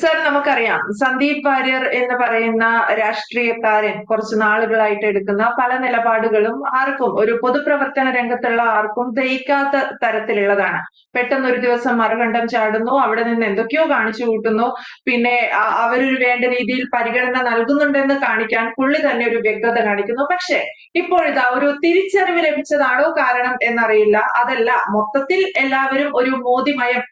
Sir നമുക്കറിയാം. സന്ദീപ് വാര്യർ എന്ന് പറയുന്ന രാഷ്ട്രീയക്കാരൻ കുറച്ച് നാളുകളായിട്ട് എടുക്കുന്ന പല നിലപാടുകളും ആർക്കും ഒരു പൊതുപ്രവർത്തന രംഗത്തുള്ള ആർക്കും ദഹിക്കാത്ത തരത്തിലുള്ളതാണ്. പെട്ടെന്ന് ഒരു ദിവസം മറുകണ്ഠം ചാടുന്നു അവിടെ നിന്ന് എന്തൊക്കെയോ കാണിച്ചു കൂട്ടുന്നു. പിന്നെ അവരൊരു വേണ്ട രീതിയിൽ പരിഗണന നൽകുന്നുണ്ടെന്ന് കാണിക്കാൻ പുള്ളി തന്നെ ഒരു വ്യക്തത കാണിക്കുന്നു. പക്ഷേ ഇപ്പോഴിതാ ഒരു തിരിച്ചറിവ് ലഭിച്ചതാണോ കാരണം എന്നറിയില്ല. അതല്ല മൊത്തത്തിൽ എല്ലാവരും ഒരു മോദിമയം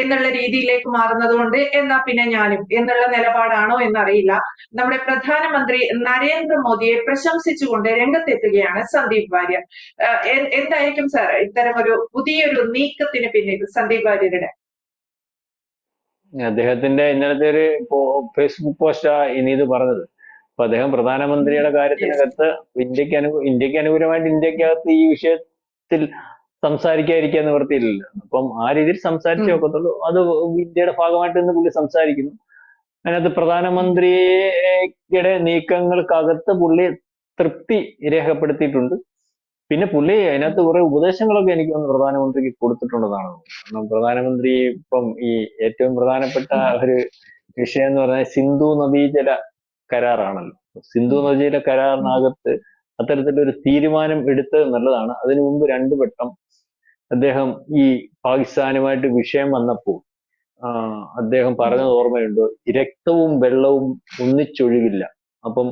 എന്നുള്ള രീതിയിലേക്ക് മാറുന്നത് കൊണ്ട് എന്നാ പിന്നെ ഞാനും എന്നുള്ള നിലപാടാണോ എന്നറിയില്ല. നമ്മുടെ പ്രധാനമന്ത്രി നരേന്ദ്രമോദിയെ പ്രശംസിച്ചുകൊണ്ട് രംഗത്തെത്തുകയാണ് സന്ദീപ് വാര്യർ. എന്തായിരിക്കും സാർ ഇത്തരം ഒരു പുതിയൊരു നീക്കത്തിന് പിന്നിൽ സന്ദീപ് വാര്യരുടെ? അദ്ദേഹത്തിന്റെ ഇന്നലത്തെ ഒരു ഫേസ്ബുക്ക് പോസ്റ്റാ ഇനി ഇത് പറഞ്ഞത്. അപ്പൊ അദ്ദേഹം പ്രധാനമന്ത്രിയുടെ കാര്യത്തിനകത്ത് ഇന്ത്യയ്ക്ക് അനു ഇന്ത്യയ്ക്ക് അനുകൂലമായിട്ട് ഇന്ത്യക്കകത്ത് ഈ വിഷയത്തിൽ സംസാരിക്കാതിരിക്കാൻ നിവൃത്തിയില്ലല്ലോ. അപ്പം ആ രീതിയിൽ സംസാരിച്ചേ. ഒക്കത്തുള്ളൂ. അത് ഇന്ത്യയുടെ ഭാഗമായിട്ട് നിന്ന് പുള്ളി സംസാരിക്കുന്നു. അതിനകത്ത് പ്രധാനമന്ത്രിയുടെ നീക്കങ്ങൾക്കകത്ത് പുള്ളി തൃപ്തി രേഖപ്പെടുത്തിയിട്ടുണ്ട്. പിന്നെ പുള്ളി അതിനകത്ത് കുറെ ഉപദേശങ്ങളൊക്കെ എനിക്ക് തോന്നുന്നു പ്രധാനമന്ത്രിക്ക് കൊടുത്തിട്ടുണ്ടെന്നാണ്. കാരണം പ്രധാനമന്ത്രി ഇപ്പം ഈ ഏറ്റവും പ്രധാനപ്പെട്ട ഒരു വിഷയം എന്ന് പറഞ്ഞാൽ സിന്ധു നദീജല കരാറാണല്ലോ. സിന്ധു നദീജല കരാറിനകത്ത് അത്തരത്തിലൊരു തീരുമാനം എടുത്തത് നല്ലതാണ്. അതിനു മുമ്പ് രണ്ടു വട്ടം അദ്ദേഹം ഈ പാകിസ്ഥാനുമായിട്ട് വിഷയം വന്നപ്പോൾ അദ്ദേഹം പറഞ്ഞത് ഓർമ്മയുണ്ട്? രക്തവും വെള്ളവും ഒന്നിച്ചൊഴുകില്ല. അപ്പം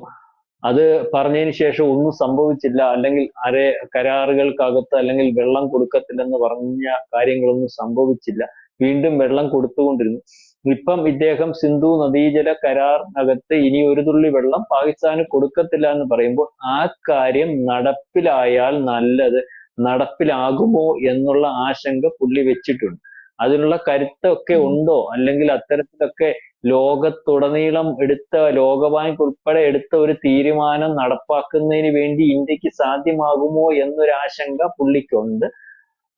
അത് പറഞ്ഞതിന് ശേഷം ഒന്നും സംഭവിച്ചില്ല. അല്ലെങ്കിൽ അരെ കരാറുകൾക്കകത്ത് അല്ലെങ്കിൽ വെള്ളം കൊടുക്കത്തില്ലെന്ന് പറഞ്ഞ കാര്യങ്ങളൊന്നും സംഭവിച്ചില്ല. വീണ്ടും വെള്ളം കൊടുത്തുകൊണ്ടിരുന്നു. ഇപ്പം ഇദ്ദേഹം സിന്ധു നദീജല കരാറിനകത്ത് ഇനി ഒരു തുള്ളി വെള്ളം പാകിസ്ഥാന് കൊടുക്കത്തില്ല എന്ന് പറയുമ്പോൾ ആ കാര്യം നടപ്പിലായാൽ നല്ലത്. നടപ്പിലാകുമോ എന്നുള്ള ആശങ്ക പുള്ളി വെച്ചിട്ടുണ്ട്. അതിനുള്ള കരുത്തൊക്കെ ഉണ്ടോ? അല്ലെങ്കിൽ അത്തരത്തിലൊക്കെ ലോകത്തുടനീളം എടുത്ത ലോകബാങ്ക് ഉൾപ്പെടെ എടുത്ത ഒരു തീരുമാനം നടപ്പാക്കുന്നതിന് വേണ്ടി ഇന്ത്യയ്ക്ക് സാധ്യമാകുമോ എന്നൊരു ആശങ്ക പുള്ളിക്കുണ്ട്.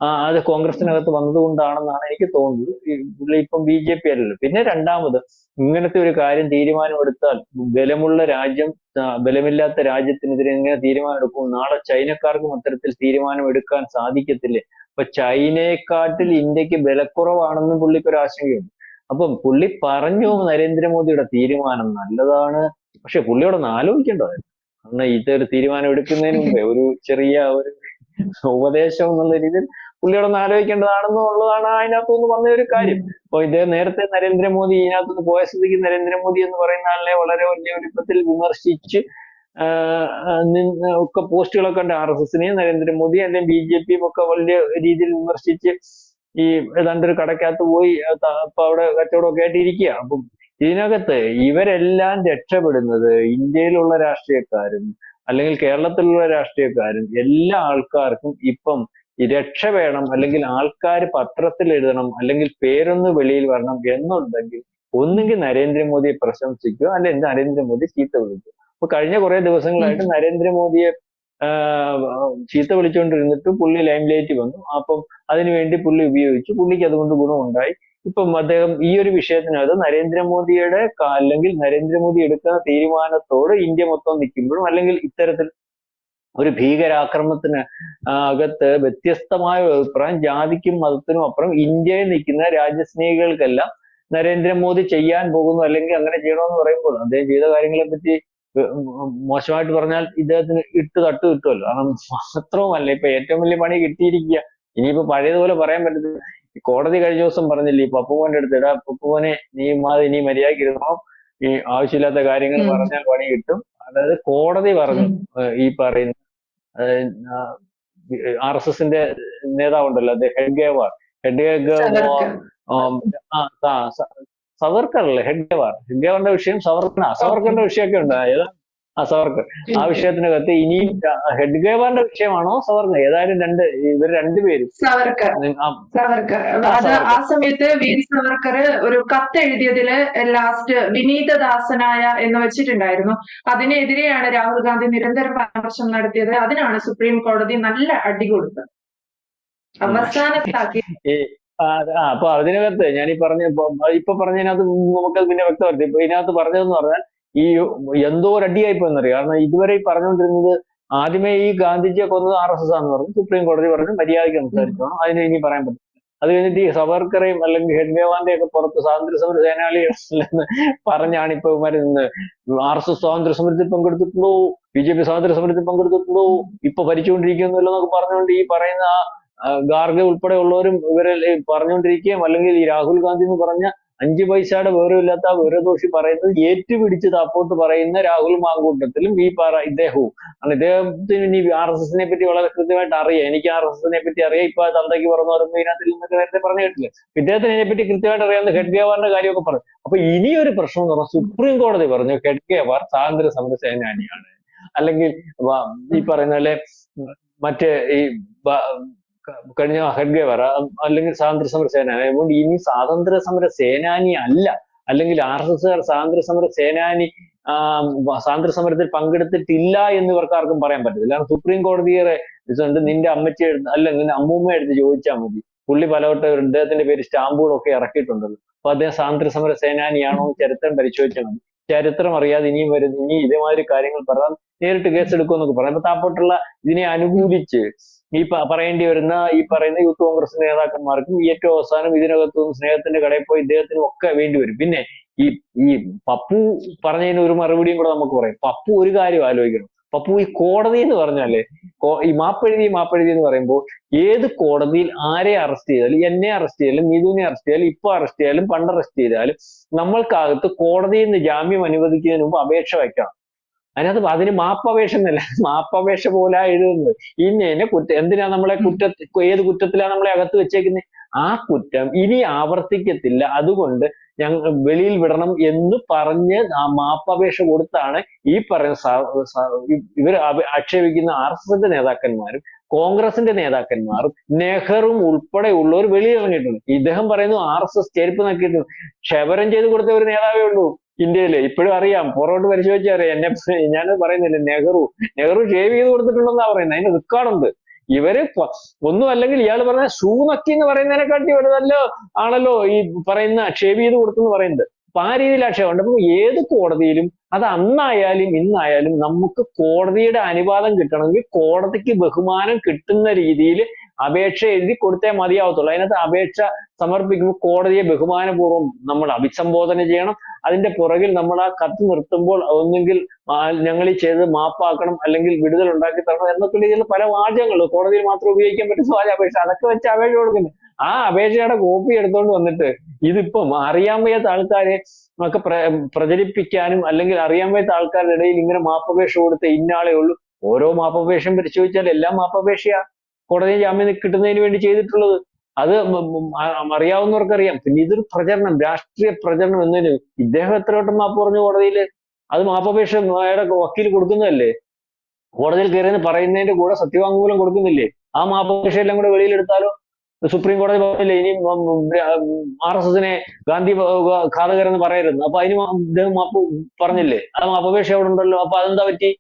അത് കോൺഗ്രസിനകത്ത് വന്നതുകൊണ്ടാണെന്നാണ് എനിക്ക് തോന്നുന്നത്. പുള്ളി ഇപ്പം ബി ജെ പി അല്ലല്ലോ. പിന്നെ രണ്ടാമത് ഇങ്ങനത്തെ ഒരു കാര്യം തീരുമാനമെടുത്താൽ ബലമുള്ള രാജ്യം ബലമില്ലാത്ത രാജ്യത്തിനെതിരെ ഇങ്ങനെ തീരുമാനമെടുക്കും? നാളെ ചൈനക്കാർക്കും അത്തരത്തിൽ തീരുമാനം എടുക്കാൻ സാധിക്കത്തില്ലേ? അപ്പൊ ചൈനയെക്കാട്ടിൽ ഇന്ത്യയ്ക്ക് ബലക്കുറവാണെന്നും പുള്ളിക്ക് ഒരു ആശങ്കയുണ്ട്. അപ്പം പുള്ളി പറഞ്ഞു നരേന്ദ്രമോദിയുടെ തീരുമാനം നല്ലതാണ്. പക്ഷെ പുള്ളിയോടൊന്ന് ആലോചിക്കേണ്ടതായിരുന്നു. കാരണം ഇതൊരു തീരുമാനം എടുക്കുന്നതിന് മുമ്പേ ഒരു ചെറിയ ഒരു ഉപദേശം എന്നുള്ള രീതിയിൽ പുള്ളിയോടൊന്ന് ആലോചിക്കേണ്ടതാണെന്നുള്ളതാണ് അതിനകത്തുനിന്ന് വന്ന ഒരു കാര്യം. അപ്പൊ ഇദ്ദേഹം നേരത്തെ നരേന്ദ്രമോദി ഇതിനകത്തുനിന്ന് പോയ സ്ഥിതിക്ക് നരേന്ദ്രമോദി എന്ന് പറയുന്ന ആളിനെ വളരെ വലിയ വലിപ്പത്തിൽ വിമർശിച്ച് ഒക്കെ പോസ്റ്റുകളൊക്കെ ഉണ്ട് ആർ എസ് എസിനെയും നരേന്ദ്രമോദി അല്ലെങ്കിൽ ബി ജെ പിയും ഒക്കെ വലിയ രീതിയിൽ വിമർശിച്ച് ഈ ഏതാണ്ട് ഒരു കടക്കകത്ത് പോയി അപ്പൊ അവിടെ കച്ചവടമൊക്കെ ആയിട്ട് ഇരിക്കുക അപ്പം ഇതിനകത്ത് ഇവരെല്ലാം രക്ഷപ്പെടുന്നത് ഇന്ത്യയിലുള്ള രാഷ്ട്രീയക്കാരും അല്ലെങ്കിൽ കേരളത്തിലുള്ള രാഷ്ട്രീയക്കാരും എല്ലാ ആൾക്കാർക്കും ഇപ്പം രക്ഷ വേണം അല്ലെങ്കിൽ ആൾക്കാർ പത്രത്തിൽ എഴുതണം അല്ലെങ്കിൽ പേരൊന്ന് വെളിയിൽ വരണം എന്നുണ്ടെങ്കിൽ ഒന്നുകിൽ നരേന്ദ്രമോദിയെ പ്രശംസിക്കുക അല്ലെങ്കിൽ നരേന്ദ്രമോദി ചീത്ത വിളിക്കുക. അപ്പൊ കഴിഞ്ഞ കുറെ ദിവസങ്ങളായിട്ട് നരേന്ദ്രമോദിയെ ചീത്ത വിളിച്ചുകൊണ്ടിരുന്നിട്ട് പുള്ളി ലൈം ലൈറ്റ് വന്നു. അപ്പം അതിനുവേണ്ടി പുള്ളി ഉപയോഗിച്ചു. പുള്ളിക്ക് അതുകൊണ്ട് ഗുണമുണ്ടായി. ഇപ്പം അദ്ദേഹം ഈ ഒരു വിഷയത്തിനകത്ത് നരേന്ദ്രമോദിയുടെ അല്ലെങ്കിൽ നരേന്ദ്രമോദി എടുക്കുന്ന തീരുമാനത്തോട് ഇന്ത്യ മൊത്തം നിൽക്കുമ്പോഴും അല്ലെങ്കിൽ ഇത്തരത്തിൽ ഒരു ഭീകരാക്രമണത്തിന് അകത്ത് വ്യത്യസ്തമായ അഭിപ്രായം. ജാതിക്കും മതത്തിനും അപ്പുറം ഇന്ത്യയിൽ നിൽക്കുന്ന രാജ്യസ്നേഹികൾക്കെല്ലാം നരേന്ദ്രമോദി ചെയ്യാൻ പോകുന്നു അല്ലെങ്കിൽ അങ്ങനെ ചെയ്യണമെന്ന് പറയുമ്പോൾ അദ്ദേഹം ചെയ്ത കാര്യങ്ങളെ പറ്റി മോശമായിട്ട് പറഞ്ഞാൽ ഇദ്ദേഹത്തിന് ഇട്ട് തട്ട് കിട്ടുമല്ലോ കാരണം മാത്രവുമല്ല ഇപ്പൊ ഏറ്റവും വലിയ പണി കിട്ടിയിരിക്കുക. ഇനിയിപ്പോ പഴയതുപോലെ പറയാൻ പറ്റത്തില്ല. കോടതി കഴിഞ്ഞ ദിവസം പറഞ്ഞില്ലേ ഈ പപ്പുമോന്റെ അടുത്ത് ഇടാ പപ്പുമോനെ നീ മാതി നീ മര്യാദയ്ക്ക് ഇരുന്നോ ഈ ആവശ്യമില്ലാത്ത കാര്യങ്ങൾ. പറഞ്ഞാൽ പണി കിട്ടും. അതായത് കോടതി പറഞ്ഞു ഈ പറയുന്ന ആർ എസ് എസിന്റെ നേതാവുണ്ടല്ലോ അദ്ദേഹം ഹെഡ്ഗേവാർ ഹെഡ്ഗേവാർ സവർക്കർ. അല്ലേ ഹെഡ്ഗേവാർ ഹെഡ്ഗേവാറിന്റെ വിഷയം സവർക്കർ സവർക്കറിന്റെ വിഷയമൊക്കെ ഉണ്ട്? ആ സവർക്ക് ആ വിഷയത്തിനകത്ത് ഇനിയും ഹെഡ്ഗേവാറിന്റെ വിഷയമാണോ സവർക്ക് ഏതായാലും രണ്ട് ഇവർ രണ്ടുപേരും സവർക്കർ. അത് ആ. സമയത്ത് വീർ സവർക്കർ ഒരു കത്ത് എഴുതിയതിൽ ലാസ്റ്റ് വിനീതദാസനായ എന്ന് വെച്ചിട്ടുണ്ടായിരുന്നു. അതിനെതിരെയാണ് രാഹുൽ ഗാന്ധി നിരന്തരം പരാമർശം നടത്തിയത്. അതിനാണ് സുപ്രീം കോടതി നല്ല അടി കൊടുത്തത്. അവസാനത്താക്കി. അപ്പൊ അതിനകത്ത് ഞാൻ ഈ പറഞ്ഞ ഇപ്പൊ- പറഞ്ഞതിനകത്ത് നമുക്ക് പിന്നെ വ്യക്തമായിട്ട് ഇപ്പൊ ഇതിനകത്ത് പറഞ്ഞതെന്ന് പറഞ്ഞാൽ ഈ എന്തോ ഒരു അടിയായി പോയെന്നറിയാം കാരണം ഇതുവരെ ഈ പറഞ്ഞുകൊണ്ടിരുന്നത് ആദ്യമേ ഈ ഗാന്ധിജിയെ കൊന്നത് ആർ എസ് എസ് ആണെന്ന് പറഞ്ഞു. സുപ്രീം കോടതി പറഞ്ഞു മര്യാദയ്ക്ക് സംസാരിച്ചോണം. അതിന് ഇനി പറയാൻ പറ്റും അത് കഴിഞ്ഞിട്ട് ഈ സവർക്കറേയും അല്ലെങ്കിൽ ഹെഡ്ഗേവാന്റെ ഒക്കെ പുറത്ത് സ്വാതന്ത്ര്യ സമര സേനാളികളെന്ന് പറഞ്ഞാണ് ഇപ്പൊ മരുന്ന് ആർ എസ് എസ് സ്വാതന്ത്ര്യ സമരത്തിൽ പങ്കെടുത്തിട്ടുള്ളൂ ബി ജെ പി സ്വാതന്ത്ര്യ സമരത്തിൽ പങ്കെടുത്തിട്ടുള്ളൂ ഇപ്പൊ ഭരിച്ചുകൊണ്ടിരിക്കുന്നില്ല എന്നൊക്കെ പറഞ്ഞുകൊണ്ട് ഈ പറയുന്ന ആ, ഗാർഗെ ഉൾപ്പെടെ ഉള്ളവരും ഇവരെ പറഞ്ഞുകൊണ്ടിരിക്കുകയും അല്ലെങ്കിൽ ഈ രാഹുൽ ഗാന്ധി എന്ന് പറഞ്ഞ അഞ്ച് പൈസയുടെ വിവരമില്ലാത്ത ആ വിവരദോഷി പറയുന്നത് ഏറ്റുപിടിച്ച് താപ്പോട്ട് പറയുന്ന രാഹുൽ മാങ്കൂട്ടത്തിലും ഈ പറ ഇദ്ദേഹവും. കാരണം ഇദ്ദേഹത്തിന് ഇനി ആർ എസ് എസിനെ പറ്റി വളരെ കൃത്യമായിട്ട് അറിയാം. എനിക്ക് ആർ എസ് എസിനെ പറ്റി അറിയാം. ഇപ്പൊ തന്തയ്ക്ക് പറഞ്ഞു പറയുമ്പോൾ ഇതിനകത്തിൽ നിന്നൊക്കെ നേരത്തെ പറഞ്ഞു കേട്ടില്ലേ ഇദ്ദേഹത്തിന് ഇതിനെ പറ്റി കൃത്യമായിട്ട് അറിയാവുന്ന ഹെഡ്ഗേവാറിന്റെ കാര്യമൊക്കെ പറഞ്ഞു. അപ്പൊ ഇനിയൊരു പ്രശ്നം എന്ന് പറഞ്ഞാൽ സുപ്രീം കോടതി പറഞ്ഞു ഹെഡ്ഗേവാർ സ്വാതന്ത്ര്യ സമര സേനാനിയാണ്. അല്ലെങ്കിൽ ഈ പറയുന്ന പോലെ മറ്റേ ഈ കഴിഞ്ഞ ഹെഡ്ഗേവാർ അല്ലെങ്കിൽ സ്വാതന്ത്ര്യ സമര സേനാനി അതുകൊണ്ട് ഇനി സ്വാതന്ത്ര്യ സമര സേനാനി അല്ല. അല്ലെങ്കിൽ ആർ എസ് എസ്സുകാർ സ്വാതന്ത്ര്യ സമര സേനാനി സ്വാതന്ത്ര്യ സമരത്തിൽ പങ്കെടുത്തിട്ടില്ല എന്ന് ഇവർക്ക് ആർക്കും പറയാൻ പറ്റത്തില്ല. കാരണം സുപ്രീം കോടതിയെ ഇതുണ്ട് നിന്റെ അമ്മച്ചി എടുത്ത് അല്ല നിന്റെ അമ്മൂമ്മ എടുത്ത് ചോദിച്ചാൽ മതി. പുള്ളി പലവട്ടം ഇദ്ദേഹത്തിന്റെ പേര് സ്റ്റാമ്പുകളൊക്കെ ഇറക്കിയിട്ടുണ്ടല്ലോ അപ്പൊ അദ്ദേഹം സ്വാതന്ത്ര്യ സമര സേനാനിയാണോ ചരിത്രം പരിശോധിച്ചാൽ മതി. ചരിത്രം അറിയാതെ ഇനിയും വരുന്ന ഇനി ഇതേമാതിരി കാര്യങ്ങൾ പറയാൻ നേരിട്ട് കേസ് എടുക്കുമെന്നൊക്കെ പറയാം. അപ്പൊ താപ്പോട്ടുള്ള ഇതിനെ അനുകൂലിച്ച് ഈ പറയേണ്ടി വരുന്ന ഈ പറയുന്ന യൂത്ത് കോൺഗ്രസ് നേതാക്കന്മാർക്കും ഏറ്റവും അവസാനം ഇതിനകത്തും സ്നേഹത്തിന്റെ കടയിൽ പോയി ഇദ്ദേഹത്തിനും ഒക്കെ വേണ്ടി വരും. പിന്നെ ഈ ഈ പപ്പു പറഞ്ഞതിന് ഒരു മറുപടിയും കൂടെ നമുക്ക് പറയാം. പപ്പു ഒരു കാര്യം ആലോചിക്കണം. പപ്പു ഈ കോടതി എന്ന് പറഞ്ഞാലേ ഈ മാപ്പെഴുതി മാപ്പെഴുതി എന്ന് പറയുമ്പോൾ ഏത് കോടതിയിൽ ആരെ അറസ്റ്റ് ചെയ്താലും എന്നെ അറസ്റ്റ് ചെയ്താലും നീതുവിനെ അറസ്റ്റ് ചെയ്താലും ഇപ്പൊ അറസ്റ്റ് ചെയ്താലും പണ്ട് അറസ്റ്റ് ചെയ്താലും നമ്മൾക്കകത്ത് കോടതിയിൽ നിന്ന് ജാമ്യം അനുവദിക്കുന്നതിന് മുമ്പ് അപേക്ഷ വയ്ക്കണം. അതിനകത്ത് അതിന് മാപ്പപേക്ഷ എന്നല്ല മാപ്പപേക്ഷ പോലെ എഴുതുന്നത്. ഇന്ന എന്നെ കുറ്റം എന്തിനാ നമ്മളെ കുറ്റ ഏത് കുറ്റത്തിലാണ് നമ്മളെ അകത്ത് വെച്ചേക്കുന്നത് ആ കുറ്റം ഇനി ആവർത്തിക്കത്തില്ല. അതുകൊണ്ട് ഞങ്ങൾ വെളിയിൽ വിടണം എന്ന് പറഞ്ഞ് ആ മാപ്പപേക്ഷ കൊടുത്താണ് ഈ പറയുന്ന ഇവർ ആക്ഷേപിക്കുന്ന ആർ എസ് എസിന്റെ നേതാക്കന്മാരും കോൺഗ്രസിന്റെ നേതാക്കന്മാരും നെഹ്റും ഉൾപ്പെടെ ഉള്ളവർ വെളിയിറങ്ങിയിട്ടുണ്ട് ഇദ്ദേഹം പറയുന്നു ആർ എസ് എസ് ചെരുപ്പ് നക്കിയിട്ടുണ്ട് ക്ഷവരം ചെയ്ത് കൊടുത്ത ഒരു നേതാവേ ഉള്ളൂ. ഇന്ത്യയിൽ. ഇപ്പോഴും അറിയാം. പുറകോട്ട് പരിശോധിച്ചാൽ അറിയാം. എന്നെ ഞാനത് പറയുന്നില്ല. നെഹ്റു. നെഹ്റു ഷേവ് ചെയ്ത് കൊടുത്തിട്ടുണ്ടെന്നാ പറയുന്നത്. അതിന് റെക്കോർഡുണ്ട്. ഇവർ ഒന്നും അല്ലെങ്കിൽ ഇയാൾ പറഞ്ഞ സൂനക്കി എന്ന് പറയുന്നതിനെക്കാട്ടി വലുതല്ലോ ആണല്ലോ ഈ പറയുന്ന ഷേവ് ചെയ്ത് കൊടുത്തെന്ന് പറയുന്നത്. അപ്പൊ ആ രീതിയിൽ ആക്ഷേപമുണ്ട് അപ്പൊ ഏത് കോടതിയിലും അത് അന്നായാലും ഇന്നായാലും നമുക്ക് കോടതിയുടെ അനുവാദം കിട്ടണമെങ്കിൽ കോടതിക്ക് ബഹുമാനം കിട്ടുന്ന രീതിയിൽ അപേക്ഷ എഴുതി കൊടുത്തേ മതിയാവത്തുള്ളൂ. അതിനകത്ത് അപേക്ഷ സമർപ്പിക്കുമ്പോൾ കോടതിയെ ബഹുമാനപൂർവം നമ്മൾ അഭിസംബോധന ചെയ്യണം. അതിന്റെ പുറകിൽ നമ്മൾ ആ കത്ത് നിർത്തുമ്പോൾ ഒന്നുകിൽ ഞങ്ങൾ ഈ ചെയ്ത് മാപ്പാക്കണം അല്ലെങ്കിൽ വിടുതൽ ഉണ്ടാക്കി തരണം എന്നൊക്കെ രീതിയിൽ പല വാചകങ്ങൾ. കോടതിയിൽ മാത്രം ഉപയോഗിക്കാൻ പറ്റുന്ന വാചക അപേക്ഷ. അതൊക്കെ വെച്ച് അപേക്ഷ കൊടുക്കുന്നത് ആ അപേക്ഷയുടെ കോപ്പി എടുത്തുകൊണ്ട് വന്നിട്ട് ഇതിപ്പം അറിയാൻ വയ്യാത്ത ആൾക്കാരെ ഒക്കെ പ്ര പ്രചരിപ്പിക്കാനും അല്ലെങ്കിൽ അറിയാൻ വയ്യാത്ത ആൾക്കാരുടെ ഇടയിൽ ഇങ്ങനെ മാപ്പപേക്ഷ കൊടുത്ത ഇന്നാളെ ഉള്ളൂ. ഓരോ മാപ്പപേക്ഷയും പരിശോധിച്ചാൽ എല്ലാം മാപ്പപേക്ഷയാ. കോടതി ജാമ്യം കിട്ടുന്നതിന് വേണ്ടി ചെയ്തിട്ടുള്ളത്. അത് അറിയാവുന്നവർക്കറിയാം. പിന്നെ ഇതൊരു പ്രചരണം രാഷ്ട്രീയ പ്രചരണം എന്നതിന് ഇദ്ദേഹം എത്ര വട്ടം മാപ്പ് പറഞ്ഞു കോടതിയിൽ അത് മാപ്പപേക്ഷ അയാളുടെ വക്കീൽ കൊടുക്കുന്നതല്ലേ? കോടതിയിൽ കയറിയെന്ന് പറയുന്നതിന്റെ കൂടെ സത്യവാങ്മൂലം കൊടുക്കുന്നില്ലേ? ആ മാപ്പപേക്ഷ എല്ലാം കൂടെ വെളിയിലെടുത്താലോ? സുപ്രീം കോടതി പറഞ്ഞില്ലേ ഇനി ആർ എസ് എസിനെ ഗാന്ധി ഘാതകരെന്ന് പറയരുത്. അപ്പൊ അതിന് ഇദ്ദേഹം മാപ്പ് പറഞ്ഞില്ലേ? ആ മാപ്പപേക്ഷ അവിടെ ഉണ്ടല്ലോ. അപ്പൊ അതെന്താ പറ്റി?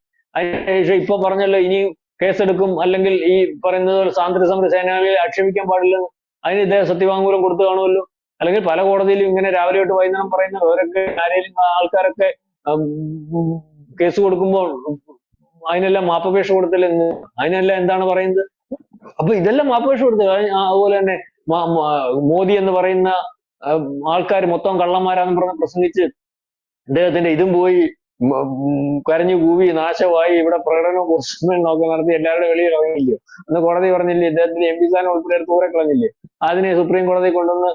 ഇപ്പൊ പറഞ്ഞല്ലോ ഇനി കേസെടുക്കും അല്ലെങ്കിൽ ഈ പറയുന്നത് സ്വാതന്ത്ര്യ സമര സേനാനികളെ ആക്ഷേപിക്കാൻ പാടില്ല അതിന് ഇദ്ദേഹം സത്യവാങ്മൂലം കൊടുത്തു കാണുമല്ലോ. അല്ലെങ്കിൽ പല കോടതിയിലും ഇങ്ങനെ രാവിലെ തൊട്ട് വൈകുന്നേരം പറയുന്ന അവരൊക്കെ ആരെയും ആൾക്കാരൊക്കെ കേസ് കൊടുക്കുമ്പോൾ അതിനെല്ലാം മാപ്പപേക്ഷ കൊടുത്തില്ലെന്ന് അതിനെല്ലാം എന്താണ് പറയുന്നത്? അപ്പൊ ഇതെല്ലാം മാപ്പപേക്ഷ കൊടുത്തു അത് അതുപോലെ തന്നെ മോദി എന്ന് പറയുന്ന ആൾക്കാർ മൊത്തം കള്ളന്മാരാന്ന് പറഞ്ഞ് പ്രസംഗിച്ച് അദ്ദേഹത്തിന്റെ ഇതും പോയി കരഞ്ഞു കൂവി നാശമായി. ഇവിടെ പ്രകടനവും ഒക്കെ നടത്തി എല്ലാവരുടെ വെളിയിൽ ഇറങ്ങില്ലയോ അന്ന് കോടതി പറഞ്ഞില്ലേ ഇദ്ദേഹത്തിന്റെ എം പി സ്ഥാനം ഉൾപ്പെടെ ദൂരെ കളഞ്ഞില്ലേ? അതിനെ സുപ്രീം കോടതി കൊണ്ടുവന്ന്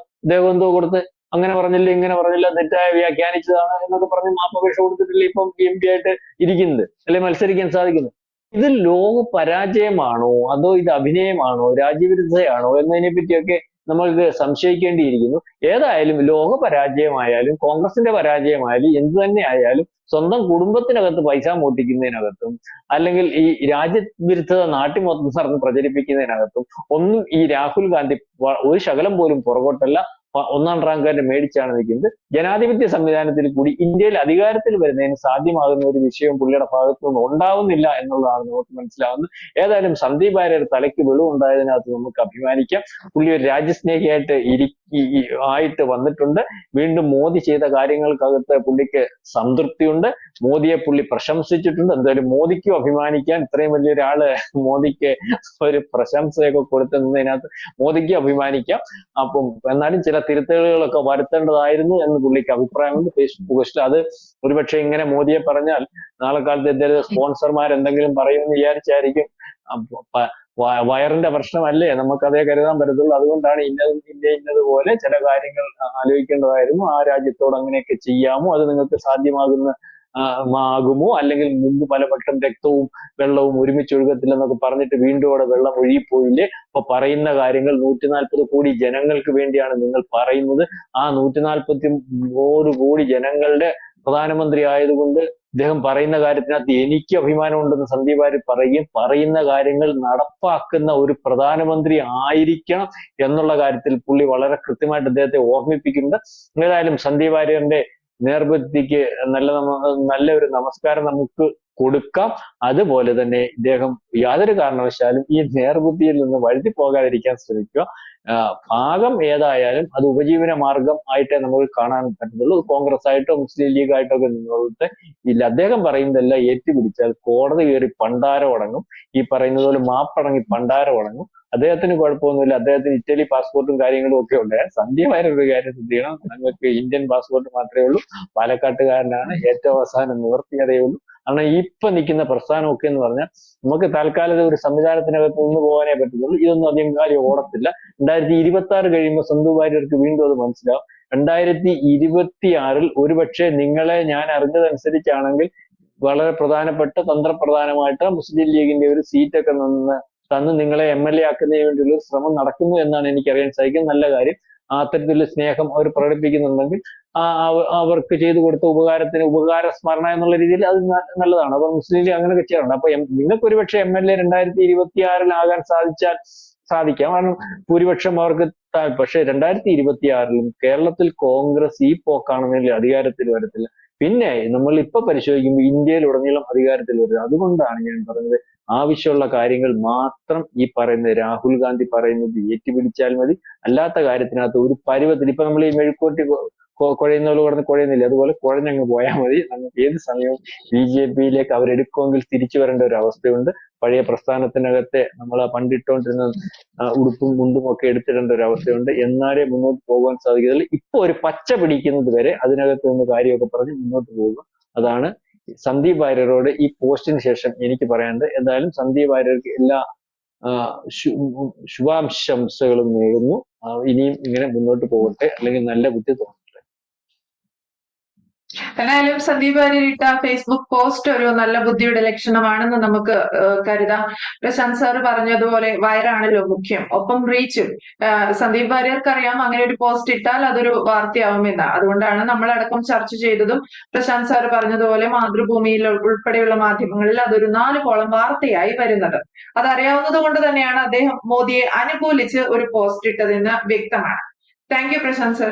എന്തോ കൊടുത്ത് അങ്ങനെ പറഞ്ഞില്ല ഇങ്ങനെ പറഞ്ഞില്ല തെറ്റായ വ്യാഖ്യാനിച്ചതാണ് എന്നൊക്കെ പറഞ്ഞ് മാപ്പപേക്ഷ കൊടുത്തിട്ടില്ല ഇപ്പം എം പി ആയിട്ട് ഇരിക്കുന്നത് അല്ലെ മത്സരിക്കാൻ സാധിക്കുന്നത്? ഇത് ലോക പരാജയമാണോ അതോ ഇത് അഭിനയമാണോ? രാജ്യവിരുദ്ധതയാണോ എന്നതിനെ പറ്റിയൊക്കെ നമ്മൾക്ക് സംശയിക്കേണ്ടിയിരിക്കുന്നു. ഏതായാലും ലോക പരാജയമായാലും കോൺഗ്രസിന്റെ പരാജയമായാലും എന്തു തന്നെ ആയാലും സ്വന്തം കുടുംബത്തിനകത്ത് പൈസ മോട്ടിക്കുന്നതിനകത്തും അല്ലെങ്കിൽ ഈ രാജ്യവിരുദ്ധത നാട്ടിൽ മൊത്തം നടന്ന് പ്രചരിപ്പിക്കുന്നതിനകത്തും ഒന്നും ഈ രാഹുൽ ഗാന്ധി ഒരു ശകലം പോലും പുറകോട്ടല്ല. ഒന്നാം റാങ്കാരെ മേടിച്ചാണ് നിൽക്കുന്നത്. ജനാധിപത്യ സംവിധാനത്തിൽ കൂടി ഇന്ത്യയിൽ അധികാരത്തിൽ വരുന്നതിന് സാധ്യമാകുന്ന ഒരു വിഷയം പുള്ളിയുടെ ഭാഗത്തു നിന്ന് ഉണ്ടാവുന്നില്ല എന്നുള്ളതാണ് നമുക്ക് മനസ്സിലാവുന്നത്. ഏതായാലും സന്ദീപ് ആര്യയുടെ തലയ്ക്ക് വെളിവുണ്ടായതിനകത്ത് നമുക്ക് അഭിമാനിക്കാം. പുള്ളി ഒരു രാജ്യസ്നേഹിയായിട്ട് ഇരി ആയിട്ട് വന്നിട്ടുണ്ട്. വീണ്ടും മോദി ചെയ്ത കാര്യങ്ങൾക്കകത്ത് പുള്ളിക്ക് സംതൃപ്തിയുണ്ട്. മോദിയെ പുള്ളി പ്രശംസിച്ചിട്ടുണ്ട്. എന്തായാലും മോദിക്കും അഭിമാനിക്കാൻ ഇത്രയും വലിയൊരാൾ മോദിക്ക് ഒരു പ്രശംസയൊക്കെ കൊടുത്തതിനകത്ത് മോദിക്ക് അഭിമാനിക്കാം. അപ്പം എന്നാലും ചില തിരുത്തലുകളൊക്കെ വരുത്തേണ്ടതായിരുന്നു എന്ന് പുള്ളിക്ക് അഭിപ്രായമുണ്ട് ഫേസ്ബുക്ക് പോസ്റ്റിൽ അത് ഒരുപക്ഷെ ഇങ്ങനെ മോദിയെ പറഞ്ഞാൽ നാളെ കാലത്ത് എന്തെങ്കിലും സ്പോൺസർമാർ എന്തെങ്കിലും പറയുമെന്ന് വിചാരിച്ചായിരിക്കും. വയറിന്റെ പ്രശ്നമല്ലേ? നമുക്ക് അതേ കരുതാൻ പറ്റത്തുള്ളൂ. അതുകൊണ്ടാണ് ഇന്നത് ഇന്ന ഇന്നതുപോലെ ചില കാര്യങ്ങൾ ആലോചിക്കേണ്ടതായിരുന്നു. ആ രാജ്യത്തോട് അങ്ങനെയൊക്കെ ചെയ്യാമോ? അത് നിങ്ങൾക്ക് സാധ്യമാകുന്ന ആകുമോ അല്ലെങ്കിൽ മുമ്പ് പലവട്ടം രക്തവും വെള്ളവും ഒരുമിച്ച് ഒഴുകത്തില്ലെന്നൊക്കെ പറഞ്ഞിട്ട് വീണ്ടും അവിടെ വെള്ളം ഒഴുകിപ്പോയില്ലേ? അപ്പൊ പറയുന്ന കാര്യങ്ങൾ നൂറ്റി നാൽപ്പത് കോടി ജനങ്ങൾക്ക് വേണ്ടിയാണ് നിങ്ങൾ പറയുന്നത്. ആ നൂറ്റി നാൽപ്പത്തി നൂറ് കോടി ജനങ്ങളുടെ പ്രധാനമന്ത്രി ആയതുകൊണ്ട് ഇദ്ദേഹം പറയുന്ന കാര്യത്തിനകത്ത് എനിക്ക് അഭിമാനമുണ്ടെന്ന് സന്ദീപ് ആര് പറയും പറയുന്ന കാര്യങ്ങൾ നടപ്പാക്കുന്ന ഒരു പ്രധാനമന്ത്രി ആയിരിക്കണം എന്നുള്ള കാര്യത്തിൽ പുള്ളി വളരെ കൃത്യമായിട്ട് അദ്ദേഹത്തെ ഓർമ്മിപ്പിക്കുന്നുണ്ട്. ഏതായാലും സന്ദീപ് വാര്യറിന്റെ നേർബുദ്ധിക്ക് നല്ല നല്ല ഒരു നമസ്കാരം നമുക്ക് കൊടുക്കാം. അതുപോലെ തന്നെ ഇദ്ദേഹം യാതൊരു കാരണവശാലും ഈ നേർബുദ്ധിയിൽ നിന്ന് വഴുതി പോകാതിരിക്കാൻ ശ്രമിക്കുക ഭാഗം ഏതായാലും അത് ഉപജീവന മാർഗം ആയിട്ടേ നമുക്ക് കാണാൻ പറ്റത്തുള്ളൂ. കോൺഗ്രസ് ആയിട്ടോ മുസ്ലിം ലീഗ് ആയിട്ടോ ഒക്കെ നിന്നോളത്തെ ഇല്ല. അദ്ദേഹം പറയുന്നതെല്ലാം ഏറ്റുപിടിച്ചാൽ കോടതി കയറി പണ്ടാരം അടങ്ങും ഈ പറയുന്നത് പോലെ മാപ്പടങ്ങി പണ്ടാരം അടങ്ങും അദ്ദേഹത്തിന് കുഴപ്പമൊന്നുമില്ല. അദ്ദേഹത്തിന് ഇറ്റലി പാസ്പോർട്ടും കാര്യങ്ങളും ഒക്കെ ഉണ്ട്. സന്ധ്യ വരെ ഒരു കാര്യം ശ്രദ്ധിക്കണം. ഞങ്ങൾക്ക് ഇന്ത്യൻ പാസ്പോർട്ട് മാത്രമേ ഉള്ളൂ. പാലക്കാട്ടുകാരനാണ്. ഏറ്റവും അവസാനം നിവർത്തിയതേ ഉള്ളൂ. കാരണം ഇപ്പൊ നിൽക്കുന്ന പ്രസ്ഥാനമൊക്കെ എന്ന് പറഞ്ഞാൽ നമുക്ക് താൽക്കാലിക ഒരു സംവിധാനത്തിനകത്ത് നിന്ന് പോകാനേ പറ്റത്തുള്ളൂ. ഇതൊന്നും അധികം കാര്യം ഓടത്തില്ല. രണ്ടായിരത്തി ഇരുപത്തി ആറ് കഴിയുമ്പോൾ വാര്യർക്ക് വീണ്ടും അത് മനസ്സിലാവും. രണ്ടായിരത്തി ഇരുപത്തി ആറിൽ ഒരുപക്ഷെ നിങ്ങളെ ഞാൻ അറിഞ്ഞതനുസരിച്ചാണെങ്കിൽ വളരെ പ്രധാനപ്പെട്ട തന്ത്രപ്രധാനമായിട്ട് മുസ്ലിം ലീഗിന്റെ ഒരു സീറ്റൊക്കെ നിന്ന് തന്ന് നിങ്ങളെ എം എൽ എ ആക്കുന്നതിന് വേണ്ടിയുള്ള ശ്രമം നടക്കുന്നു എന്നാണ് എനിക്കറിയാൻ സാധിക്കുന്നത്. നല്ല കാര്യം. അത്തരത്തിലുള്ള സ്നേഹം അവർ പ്രകടിപ്പിക്കുന്നുണ്ടെങ്കിൽ അവർക്ക് ചെയ്തു കൊടുത്ത ഉപകാരത്തിന് ഉപകാര സ്മരണ എന്നുള്ള രീതിയിൽ അത് നല്ലതാണ്. അപ്പൊ മുസ്ലിം ലീഗ് അങ്ങനെയൊക്കെ ചെയ്യാറുണ്ട്. അപ്പൊ നിങ്ങൾക്ക് ഒരുപക്ഷെ എം എൽ എ രണ്ടായിരത്തി ഇരുപത്തി ആറിലാകാൻ സാധിച്ചാൽ സാധിക്കാം. കാരണം ഭൂരിപക്ഷം അവർക്ക് പക്ഷെ രണ്ടായിരത്തി ഇരുപത്തി ആറിലും കേരളത്തിൽ കോൺഗ്രസ് ഈ പോക്കാണെന്നില്ല അധികാരത്തിൽ വരത്തില്ല. പിന്നെ നമ്മൾ ഇപ്പൊ പരിശോധിക്കുമ്പോൾ ഇന്ത്യയിലുടനീളം അധികാരത്തിൽ വരുന്നത് അതുകൊണ്ടാണ് ഞാൻ പറഞ്ഞത് ആവശ്യമുള്ള കാര്യങ്ങൾ മാത്രം ഈ പറയുന്ന രാഹുൽ ഗാന്ധി പറയുന്നത് ഏറ്റുപിടിച്ചാൽ മതി. അല്ലാത്ത കാര്യത്തിനകത്ത് ഒരു പരുവത്തിൽ ഇപ്പൊ നമ്മൾ ഈ മെഴുക്കോട്ടി കുഴയുന്നവർ കടന്ന് കുഴയുന്നില്ല? അതുപോലെ കുഴഞ്ഞങ്ങ് പോയാൽ മതി. നമുക്ക് ഏത് സമയവും ബി ജെ പിയിലേക്ക് അവരെടുക്കുമെങ്കിൽ തിരിച്ചു വരേണ്ട ഒരു അവസ്ഥയുണ്ട്. പഴയ പ്രസ്ഥാനത്തിനകത്തെ നമ്മൾ ആ, ഉടുപ്പും മുണ്ടും ഒക്കെ എടുത്തിടേണ്ട ഒരു അവസ്ഥയുണ്ട്. എന്നാലേ മുന്നോട്ട് പോകാൻ സാധിക്കത്തുള്ളൂ. ഇപ്പൊ ഒരു പച്ച പിടിക്കുന്നത് വരെ അതിനകത്ത് നിന്ന് കാര്യമൊക്കെ പറഞ്ഞ് മുന്നോട്ട് പോകുക അതാണ് സന്ദീപ് വാര്യരോട് ഈ പോസ്റ്റിന് ശേഷം എനിക്ക് പറയാനുണ്ട്. എന്തായാലും സന്ദീപ് വാര്യർക്ക് എല്ലാ ശുഭാംശംസകളും നേരുന്നു. ഇനിയും ഇങ്ങനെ മുന്നോട്ട് പോകട്ടെ. അല്ലെങ്കിൽ നല്ല ബുദ്ധി തോന്നട്ടെ എന്തായാലും സന്ദീപ് അരിട്ട ഫേസ്ബുക്ക് പോസ്റ്റ് ഒരു നല്ല ബുദ്ധിയുടെ ലക്ഷണമാണെന്ന് നമുക്ക് കരുതാം. പ്രശാന്ത് സാർ പറഞ്ഞതുപോലെ വയറാണല്ലോ മുഖ്യം. ഒപ്പം റീച്ചും. സന്ദീപ് വാര്യർക്ക് അറിയാം അങ്ങനെ ഒരു പോസ്റ്റ് ഇട്ടാൽ അതൊരു വാർത്തയാവുമെന്ന്. അതുകൊണ്ടാണ് നമ്മളടക്കം ചർച്ച ചെയ്തതും പ്രശാന്ത് സാർ പറഞ്ഞതുപോലെ മാതൃഭൂമിയിൽ ഉൾപ്പെടെയുള്ള മാധ്യമങ്ങളിൽ അതൊരു നാല് കോളം വാർത്തയായി വരുന്നത്. അതറിയാവുന്നത് കൊണ്ട് തന്നെയാണ് അദ്ദേഹം മോദിയെ അനുകൂലിച്ച് ഒരു പോസ്റ്റ് ഇട്ടതെന്ന് വ്യക്തമാണ്. Thank you Prashanth sir.